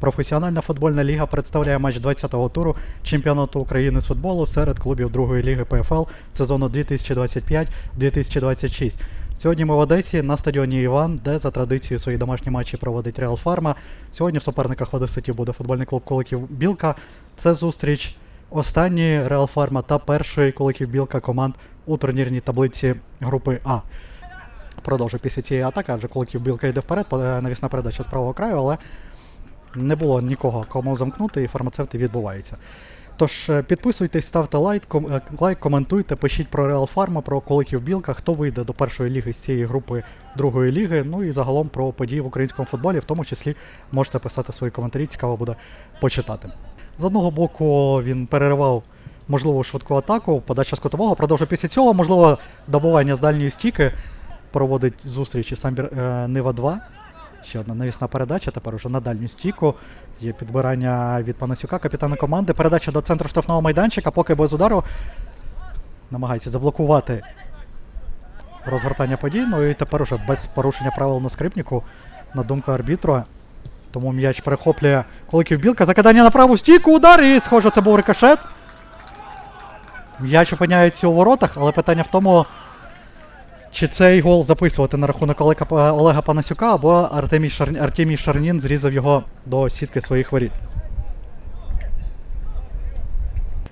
Професіональна футбольна ліга представляє матч 20-го туру чемпіонату України з футболу серед клубів другої ліги ПФЛ сезону 2025-2026. Сьогодні ми в Одесі на стадіоні Іван, де за традицією свої домашні матчі проводить Реал Фарма. Сьогодні в суперниках Одеситі буде футбольний клуб Куликів Білка. Це зустріч останньої Реал Фарма та першої Куликів Білка команд у турнірній таблиці групи А. Продовжу після цієї атаки, адже Куликів Білка йде вперед, е, навісна передача з правого краю, але не було нікого, кому замкнути, і фармацевти відбуваються. Тож е, підписуйтесь, ставте лайк, ком, е, лайк, коментуйте, пишіть про Реал Фарма, про Куликів Білка, хто вийде до першої ліги з цієї групи другої ліги, ну і загалом про події в українському футболі, в тому числі можете писати свої коментарі, цікаво буде почитати. З одного боку він переривав можливу швидку атаку, подача з котового, продовжує після цього, можливо, добування з дальньої стіки, проводить зустрічі Самбір е, Нива 2. Ще одна навісна передача, тепер уже на дальню стійку. Є підбирання від Панасюка, капітана команди. Передача до центру штрафного майданчика, поки без удару. Намагається заблокувати розгортання подій. Ну і тепер уже без порушення правил на скрипніку, на думку арбітра. Тому м'яч перехоплює Куликів Білка. Закидання на праву стійку, удар, і схоже, це був рикошет. М'яч опиняється у воротах, але питання в тому, чи цей гол записувати на рахунок Олега, Олега Панасюка, або Артемій, Шар... Артемій Шарнін зрізав його до сітки своїх воріт.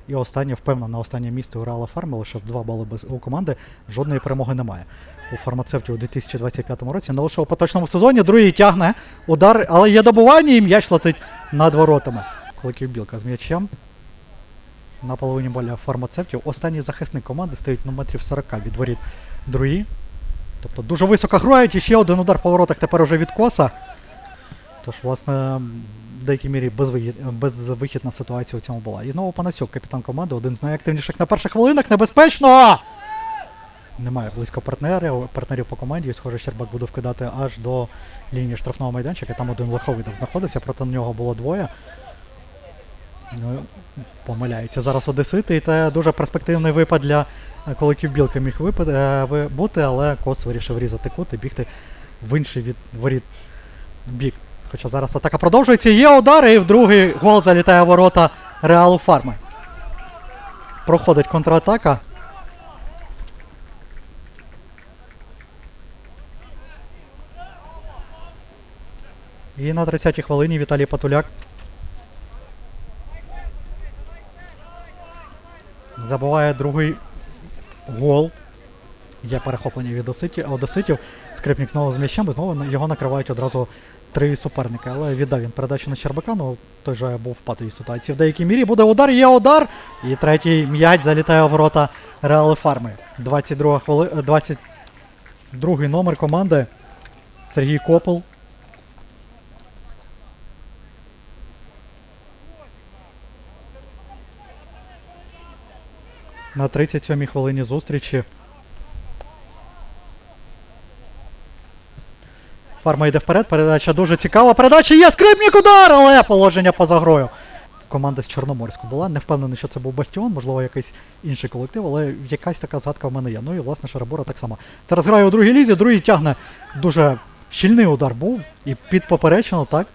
І останнє, впевнено, на останнє місце у Реала Фарма, лише 2 бали без у команди жодної перемоги немає. У фармацевті у 2025 році не лише у поточному сезоні, другий тягне удар, але є добування і м'яч летить над воротами. Куликів білка з м'ячем. На половині поля фармацевтів. Останній захисник команди стоїть ну, метрів 40 від воріт другі. Тобто дуже високо грають і ще один удар по воротах тепер уже від коса. Тож, власне, в деякій мірі безвихідна ситуація у цьому була. І знову Панасюк, капітан команди, один з найактивніших на перших хвилинах. Небезпечно! Немає близько партнерів, партнерів по команді. І, схоже, Щербак буде вкидати аж до лінії штрафного майданчика. Там один лиховидов знаходився, проти нього було двоє. Ну, помиляється зараз Одесити, і це дуже перспективний випад для е, Білки міг випад, е, бути, але Кос вирішив різати кут і бігти в інший від воріт бік. Хоча зараз атака продовжується. Є удар, і в другий гол залітає ворота Реалу Фарми. Проходить контратака. І на 30-й хвилині Віталій Патуляк забуває другий гол. Є перехоплення від Одеситів, Одеситів. Скрипник знову з м'ячем, і знову його накривають одразу три суперники. Але віддав він передачу на Щербака, ну той же був в патовій ситуації. В деякій мірі буде удар, є удар. І третій м'яч залітає у ворота Реали Фарми. 22 хвили... 22 номер команди Сергій Копел. На 37-й хвилині зустрічі. Фарма йде вперед, передача дуже цікава. Передача є, скрипник удар, але положення поза грою. Команда з Чорноморську була. Не впевнений, що це був Бастіон, можливо, якийсь інший колектив, але якась така згадка в мене є. Ну і власне Шарабора так само. Зараз грає у другій лізі, другий тягне дуже щільний удар був і під поперечину, так.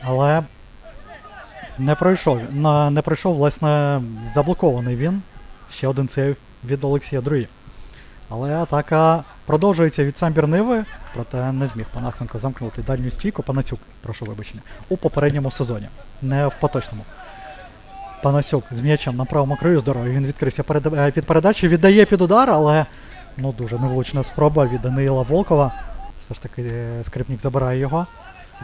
Але не пройшов. На, не пройшов, власне, заблокований він. Ще один сейв від Олексія Друї. Але атака продовжується від Самбір Ниви, проте не зміг Панасенко замкнути дальню стійку. Панасюк, прошу вибачення, у попередньому сезоні, не в поточному. Панасюк з м'ячем на правому краю здоровий. Він відкрився перед, е, під передачу, віддає під удар, але ну дуже невлучна спроба від Даниїла Волкова. Все ж таки е, скрипник забирає його.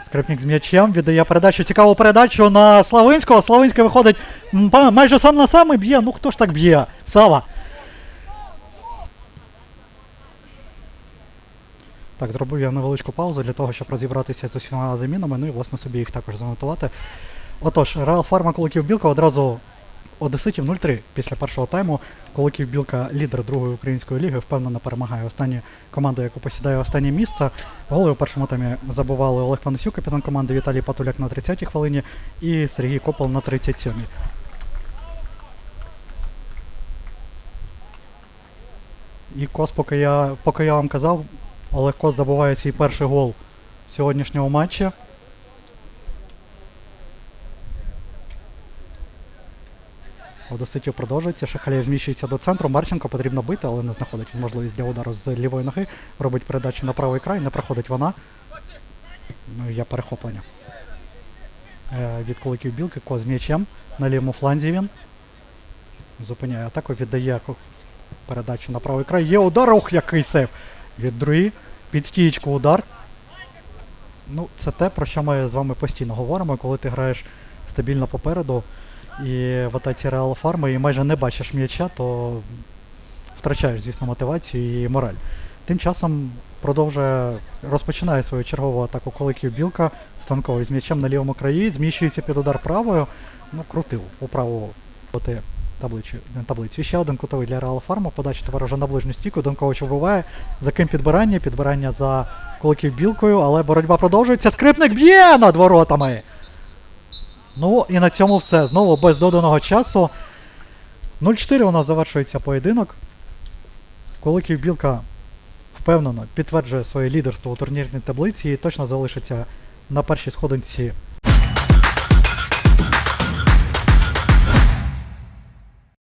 Скрипник з м'ячем віддає передачу. Цікаву передачу на Славинського. Славинський виходить майже сам на сам б'є. Ну хто ж так б'є? Сава. Так, зробив я невеличку паузу для того, щоб розібратися з усіма замінами, ну і власне собі їх також занотувати. Отож, Реал Фарма Куликів Білка одразу Одеситів 0-3 після першого тайму. Куликів Білка, лідер другої української ліги, впевнено перемагає останню команду, яку посідає останнє місце. Голи у першому таймі забували Олег Панасюк, капітан команди Віталій Патуляк на 30-й хвилині і Сергій Копол на 37-й. І Кос, поки я, поки я вам казав, Олег Кос забуває свій перший гол сьогоднішнього матчі. Одеситів продовжується. Шахалєв зміщується до центру. Марченко потрібно бити, але не знаходить можливість для удару з лівої ноги. Робить передачу на правий край, не проходить вона. Ну, є перехоплення. Е, від куликів білки, Ко з м'ячем. На лівому фланзі він. Зупиняє атаку, віддає передачу на правий край. Є удар, ох, який сейв від другі. Під стієчку удар. Ну, це те, про що ми з вами постійно говоримо, коли ти граєш стабільно попереду і в атаці Реал Фарми і майже не бачиш м'яча, то втрачаєш, звісно, мотивацію і мораль. Тим часом продовжує розпочинає свою чергову атаку коликів білка. Станковий з м'ячем на лівому краї, зміщується під удар правою. Ну, крутив у праву таблицю. таблицю. І ще один кутовий для Реал Фарма. Подача уже на ближню стійку. Донкович вбиває. За ким підбирання? Підбирання за куликів білкою, але боротьба продовжується. Скрипник б'є над воротами. Ну і на цьому все. Знову без доданого часу. 0-4 у нас завершується поєдинок. Коли білка впевнено підтверджує своє лідерство у турнірній таблиці і точно залишиться на першій сходинці